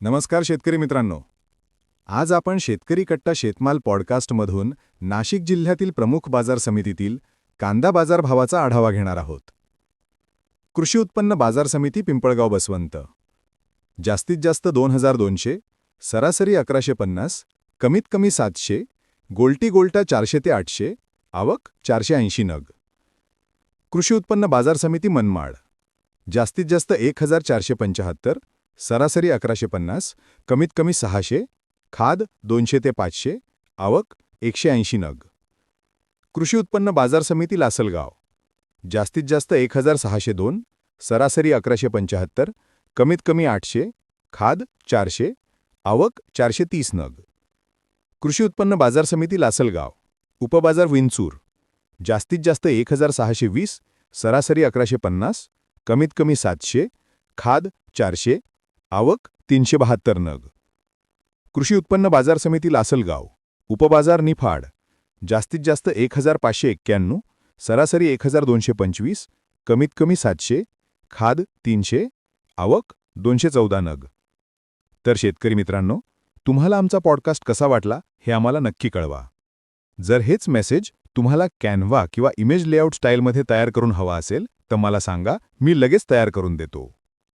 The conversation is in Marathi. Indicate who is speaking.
Speaker 1: नमस्कार शेतकरी मित्रांनो. आज आपण शेतकरी कट्टा शेतमाल पॉडकास्टमधून नाशिक जिल्ह्यातील प्रमुख बाजार समितीतील कांदा बाजार भावाचा आढावा घेणार आहोत. कृषी उत्पन्न बाजार समिती पिंपळगाव बसवंत. जास्तीत जास्त दोन हजार दोनशे सरासरी अकराशे पन्नास कमीत कमी सातशे गोल्टी गोल्टा चारशे ते आठशे आवक चारशे ऐंशी नग. कृषी उत्पन्न बाजार समिती मनमाड. जास्तीत जास्त एक हजार चारशे पंचाहत्तर सरासरी अकराशे पन्नास कमीत कमी सहाशे खाद दोनशे ते पाचशे आवक एकशे ऐंशी नग. कृषी उत्पन्न बाजार समिती लासलगाव. जास्तीत जास्त एक हजार सहाशे दोन सरासरी अकराशे पंचाहत्तर कमीत कमी आठशे खाद चारशे आवक चारशे तीस नग. कृषी उत्पन्न बाजार समिती लासलगाव. उपबाजार विंचूर. जास्तीत जास्त एक हजार सहाशे वीस सरासरी अकराशे पन्नास कमीत कमी सातशे खाद चारशे आवक तीनशे बहात्तर नग. कृषी उत्पन्न बाजार समिती लासलगाव. उपबाजार निफाड. जास्तीत जास्त एक हजार पाचशे एक्क्याण्णव सरासरी एक हजार दोनशे पंचवीस कमीत कमी सातशे खाद तीनशे आवक दोनशे चौदा नग. तर शेतकरी मित्रांनो तुम्हाला आमचा पॉडकास्ट कसा वाटला हे आम्हाला नक्की कळवा. जर हेच मेसेज तुम्हाला कॅनव्हा किंवा इमेज लेआउट स्टाईलमध्ये तयार करून हवा असेल तर मला सांगा मी लगेच तयार करून देतो.